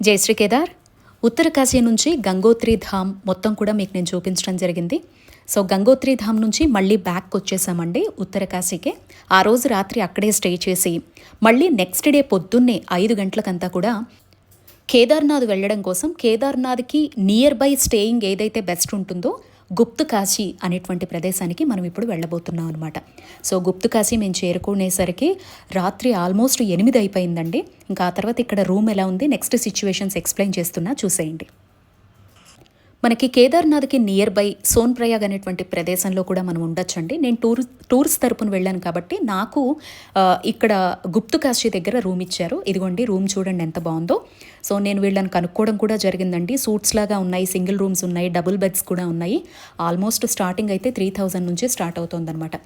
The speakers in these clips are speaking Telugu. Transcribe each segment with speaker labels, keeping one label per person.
Speaker 1: జై శ్రీ కేదార్ ఉత్తరకాశీ నుంచి గంగోత్రి ధామ్ మొత్తం కూడా మీకు నేను చూపించడం జరిగింది. సో గంగోత్రి ధామ్ నుంచి మళ్ళీ బ్యాక్ వచ్చేసామండి ఉత్తరకాశీకే ఆ రోజు రాత్రి అక్కడే స్టే చేసి మళ్ళీ నెక్స్ట్ డే పొద్దున్నే ఐదు గంటలకంతా కూడా కేదార్నాథ్ వెళ్ళడం కోసం కేదార్నాథ్కి నియర్ బై స్టేయింగ్ ఏదైతే బెస్ట్ ఉంటుందో గుప్తు కాశీ అనేటువంటి ప్రదేశానికి మనం ఇప్పుడు వెళ్ళబోతున్నాం అనమాట సో గుప్తు కాశీ మేము చేరుకునేసరికి రాత్రి ఆల్మోస్ట్ ఎనిమిది అయిపోయిందండి. ఇంకా ఆ తర్వాత ఇక్కడ రూమ్ ఎలా ఉంది నెక్స్ట్ సిచ్యువేషన్స్ ఎక్స్ప్లెయిన్ చేస్తున్నా చూసేయండి. మనకి కేదార్నాథ్కి నియర్ బై సోన్ ప్రయాగ్ అనేటువంటి ప్రదేశంలో కూడా మనం ఉండొచ్చండి. నేను టూర్ టూర్స్ తరపున వెళ్ళాను కాబట్టి నాకు ఇక్కడ గుప్తు కాశీ దగ్గర రూమ్ ఇచ్చారు. ఇదిగోండి రూమ్ చూడండి ఎంత బాగుందో. సో నేను వీళ్ళని కనుక్కోవడం కూడా జరిగిందండి. సూట్స్ లాగా ఉన్నాయి సింగిల్ రూమ్స్ ఉన్నాయి డబుల్ బెడ్స్ కూడా ఉన్నాయి. ఆల్మోస్ట్ స్టార్టింగ్ అయితే త్రీ థౌజండ్ నుంచి స్టార్ట్ అవుతుందన్నమాట.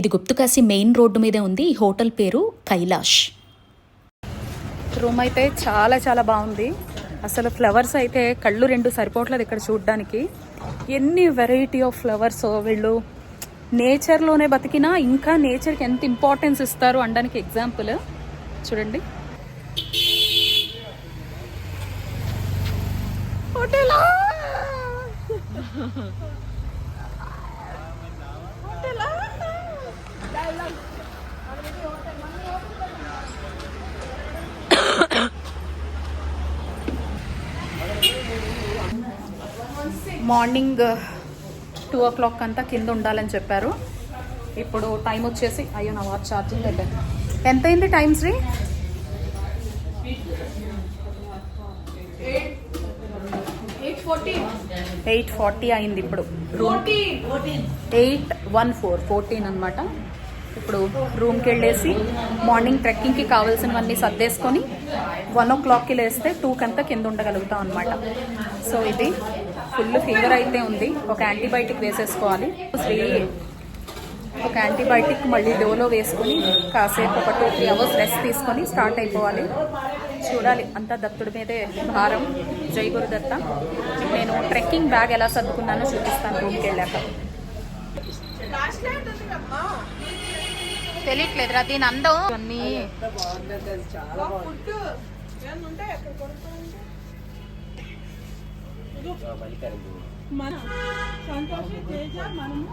Speaker 1: ఇది గుప్తుకాశీ మెయిన్ రోడ్డు మీదే ఉంది. ఈ హోటల్ పేరు కైలాష్. రూమ్ అయితే చాలా చాలా బాగుంది. అసలు ఫ్లవర్స్ అయితే కళ్ళు రెండు సరిపోవట్లేదు ఇక్కడ చూడడానికి. ఎన్ని వెరైటీ ఆఫ్ ఫ్లవర్స్ వీళ్ళు. నేచర్లోనే బతికినా ఇంకా నేచర్కి ఎంత ఇంపార్టెన్స్ ఇస్తారు అనడానికి ఎగ్జాంపుల్ చూడండి. Hotel morning two o'clock అంతా కింద ఉండాలని చెప్పారు. ఇప్పుడు టైం వచ్చేసి అయ్యో నా వాచ్ ఛార్జింగ్ అయిపోయింది ఎంత అయింది టైం శ్రీ? ఎయిట్ ఫార్టీ అయింది ఇప్పుడు. Room eight one four fourteen అనమాట ఇప్పుడు రూమ్కి వెళ్ళేసి మార్నింగ్ ట్రెక్కింగ్కి కావాల్సినవన్నీ సర్దేసుకొని వన్ ఓ క్లాక్కి లేస్తే టూ కంతా కింద ఉండగలుగుతాం అనమాట సో ఇది ఫుల్ ఫీవర్ అయితే ఉంది. ఒక యాంటీబయాటిక్ వేసేసుకోవాలి. శ్రీ ఒక యాంటీబయాటిక్ మళ్ళీ డోలో వేసుకుని కాసేపు ఒక టూ త్రీ అవర్స్ రెస్ట్ తీసుకొని స్టార్ట్ అయిపోవాలి. చూడాలి అంతా దత్తుడి మీదే భారం. జై గురుదత్త. నేను ట్రెక్కింగ్ బ్యాగ్ ఎలా సర్దుకున్నానో చూపిస్తాను రూమ్కి వెళ్ళాక. తెలియట్లేదురా దీని అందం. అన్నీ
Speaker 2: మన సంతోషం చేశారు మనము